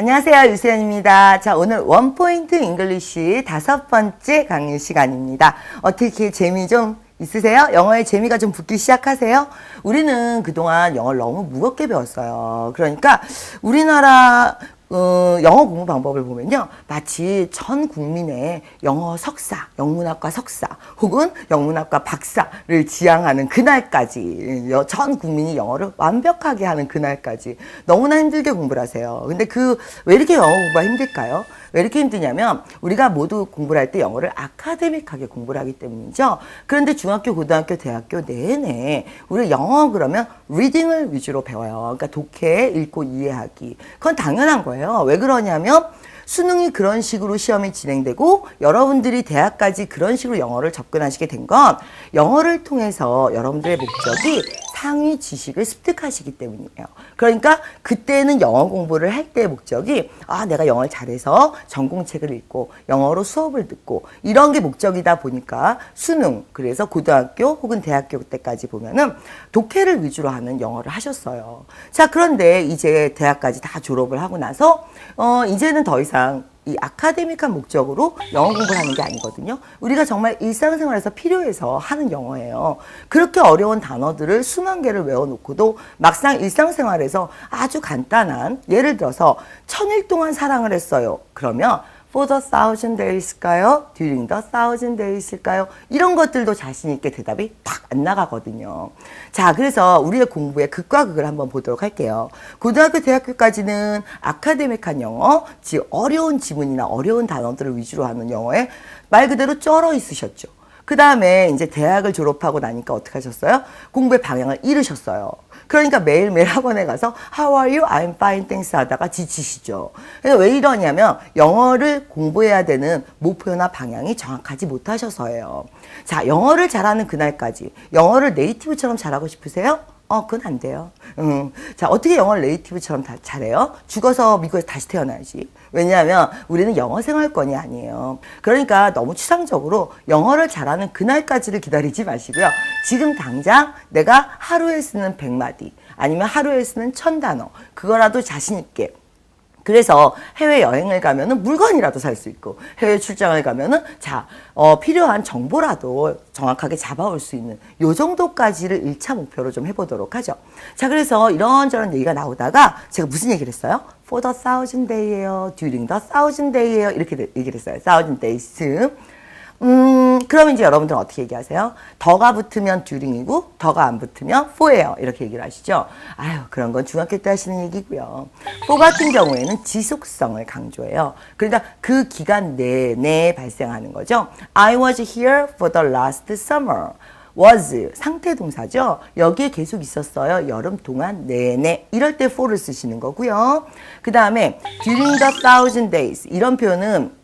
안녕하세요. 유세연입니다. 자, 오늘 원포인트 잉글리쉬 다섯 번째 강의 시간입니다. 어떻게 재미 좀 있으세요? 영어에 재미가 좀 붙기 시작하세요? 우리는 그동안 영어를 너무 무겁게 배웠어요. 그러니까 우리나라 어, 영어 공부 방법을 보면요. 마치 전 국민의 영어 석사, 영문학과 석사, 혹은 영문학과 박사를 지향하는 그날까지, 여- 전 국민이 영어를 완벽하게 하는 그날까지 너무나 힘들게 공부를 하세요. 근데 그, 왜 이렇게 영어 공부가 힘들까요? 왜 이렇게 힘드냐면 우리가 모두 공부를 할 때 영어를 아카데믹하게 공부를 하기 때문이죠. 그런데 중학교, 고등학교, 대학교 내내 우리 영어 그러면 리딩을 위주로 배워요. 그러니까 독해, 읽고 이해하기. 그건 당연한 거예요. 왜 그러냐면 수능이 그런 식으로 시험이 진행되고 여러분들이 대학까지 그런 식으로 영어를 접근하시게 된 건 영어를 통해서 여러분들의 목적이 상위 지식을 습득하시기 때문이에요. 그러니까 그때는 영어 공부를 할 때의 목적이 아 내가 영어를 잘해서 전공책을 읽고 영어로 수업을 듣고 이런 게 목적이다 보니까 수능 그래서 고등학교 혹은 대학교 때까지 보면은 독해를 위주로 하는 영어를 하셨어요. 자 그런데 이제 대학까지 다 졸업을 하고 나서 어 이제는 더 이상 이 아카데믹한 목적으로 영어 공부를 하는 게 아니거든요. 우리가 정말 일상생활에서 필요해서 하는 영어예요. 그렇게 어려운 단어들을 수만 개를 외워놓고도 막상 일상생활에서 아주 간단한 예를 들어서 천일 동안 사랑을 했어요. 그러면 for the thousand days일까요? during the thousand days일까요? 이런 것들도 자신 있게 대답이 딱 안 나가거든요. 자, 그래서 우리의 공부의 극과 극을 한번 보도록 할게요. 고등학교, 대학교까지는 아카데믹한 영어, 즉 어려운 지문이나 어려운 단어들을 위주로 하는 영어에 말 그대로 쩔어 있으셨죠. 그 다음에 이제 대학을 졸업하고 나니까 어떻게 하셨어요? 공부의 방향을 잃으셨어요. 그러니까 매일매일 학원에 가서 How are you? I'm fine, thanks 하다가 지치시죠. 그래서 왜 이러냐면 영어를 공부해야 되는 목표나 방향이 정확하지 못하셔서예요. 자, 영어를 잘하는 그날까지 영어를 네이티브처럼 잘하고 싶으세요? 어, 그건 안 돼요. 음. 자, 어떻게 영어를 네이티브처럼 다 잘해요? 죽어서 미국에서 다시 태어나야지. 왜냐하면 우리는 영어 생활권이 아니에요. 그러니까 너무 추상적으로 영어를 잘하는 그날까지를 기다리지 마시고요. 지금 당장 내가 하루에 쓰는 100마디 아니면 하루에 쓰는 1000단어 그거라도 자신있게 그래서 해외 여행을 가면은 물건이라도 살 수 있고 해외 출장을 가면은 자 어, 필요한 정보라도 정확하게 잡아올 수 있는 요 정도까지를 일차 목표로 좀 해보도록 하죠. 자 그래서 이런저런 얘기가 나오다가 제가 무슨 얘기를 했어요? For the thousand day예요. During the thousand day예요. 이렇게 되- 얘기를 했어요. thousand days. 음, 그러면 이제 여러분들은 어떻게 얘기하세요? 더가 붙으면 during이고, 더가 안 붙으면 for예요. 이렇게 얘기를 하시죠? 아유, 그런 건 중학교 때 하시는 얘기고요. for 같은 경우에는 지속성을 강조해요. 그러니까 그 기간 내내 발생하는 거죠. I was here for the last summer. was 상태 동사죠. 여기에 계속 있었어요. 여름 동안 내내. 이럴 때 for를 쓰시는 거고요. 그 다음에 during the thousand days 이런 표현은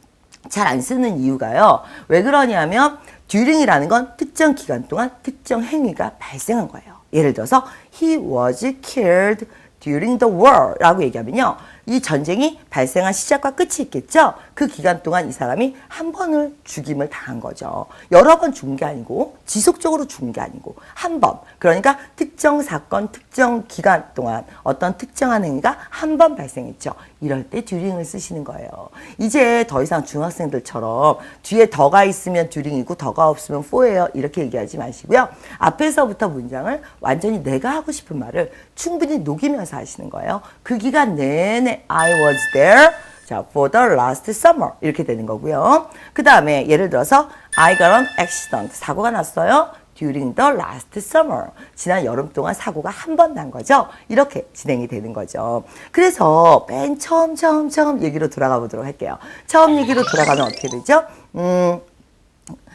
잘 안 쓰는 이유가요. 왜 그러냐면 during이라는 건 특정 기간 동안 특정 행위가 발생한 거예요. 예를 들어서 he was killed during the war라고 얘기하면요. 이 전쟁이 발생한 시작과 끝이 있겠죠. 그 기간 동안 이 사람이 한 번을 죽임을 당한 거죠. 여러 번 죽은 게 아니고 지속적으로 죽은 게 아니고 한 번. 그러니까 특정 사건, 특정 기간 동안 어떤 특정한 행위가 한 번 발생했죠. 이럴 때 듀링을 쓰시는 거예요. 이제 더 이상 중학생들처럼 뒤에 더가 있으면 듀링이고 더가 없으면 for예요. 이렇게 얘기하지 마시고요. 앞에서부터 문장을 완전히 내가 하고 싶은 말을 충분히 녹이면서 하시는 거예요. 그 기간 내내 I was there. 자, for the last summer. 이렇게 되는 거고요. 그 다음에 예를 들어서 I got an accident. 사고가 났어요. during the last summer. 지난 여름 동안 사고가 한 번 난 거죠. 이렇게 진행이 되는 거죠. 그래서 맨 처음, 처음, 처음 얘기로 돌아가 보도록 할게요. 처음 얘기로 돌아가면 어떻게 되죠? 음,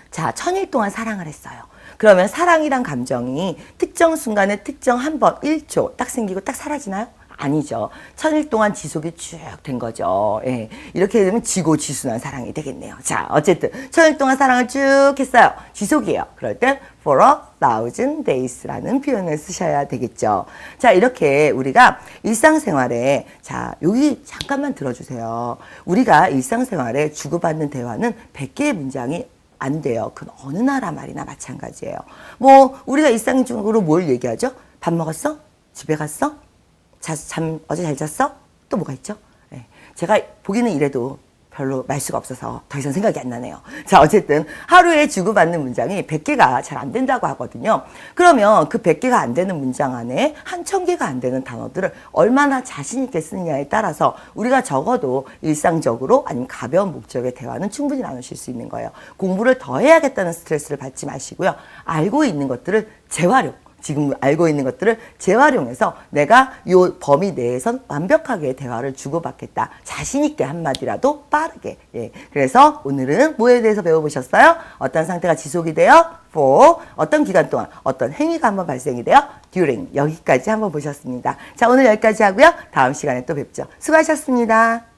자, 천일 동안 사랑을 했어요. 그러면 사랑이란 감정이 특정 순간에 특정 한 번, 1초 딱 생기고 딱 사라지나요? 아니죠. 천일 동안 지속이 쭉 된 거죠. 예. 이렇게 되면 지고지순한 사랑이 되겠네요. 자, 어쨌든 천일 동안 사랑을 쭉 했어요. 지속이에요. 그럴 땐 for a thousand days라는 표현을 쓰셔야 되겠죠. 자, 이렇게 우리가 일상생활에 자, 여기 잠깐만 들어주세요. 우리가 일상생활에 주고받는 대화는 100개의 문장이 안 돼요. 그건 어느 나라 말이나 마찬가지예요. 뭐 우리가 일상적으로 뭘 얘기하죠? 밥 먹었어? 집에 갔어? 자, 잠 어제 잘 잤어? 또 뭐가 있죠? 예. 제가 보기는 이래도 별로 말수가 없어서 더 이상 생각이 안 나네요. 자, 어쨌든 하루에 주고받는 문장이 100개가 잘 안 된다고 하거든요. 그러면 그 100개가 안 되는 문장 안에 한 1000개가 안 되는 단어들을 얼마나 자신 있게 쓰느냐에 따라서 우리가 적어도 일상적으로 아니면 가벼운 목적의 대화는 충분히 나누실 수 있는 거예요. 공부를 더 해야겠다는 스트레스를 받지 마시고요. 알고 있는 것들을 재활용. 지금 알고 있는 것들을 재활용해서 내가 요 범위 내에선 완벽하게 대화를 주고받겠다. 자신있게 한마디라도 빠르게. 예. 그래서 오늘은 뭐에 대해서 배워보셨어요? 어떤 상태가 지속이 돼요? for. 어떤 기간 동안 어떤 행위가 한번 발생이 돼요? during. 여기까지 한번 보셨습니다. 자, 오늘 여기까지 하고요. 다음 시간에 또 뵙죠. 수고하셨습니다.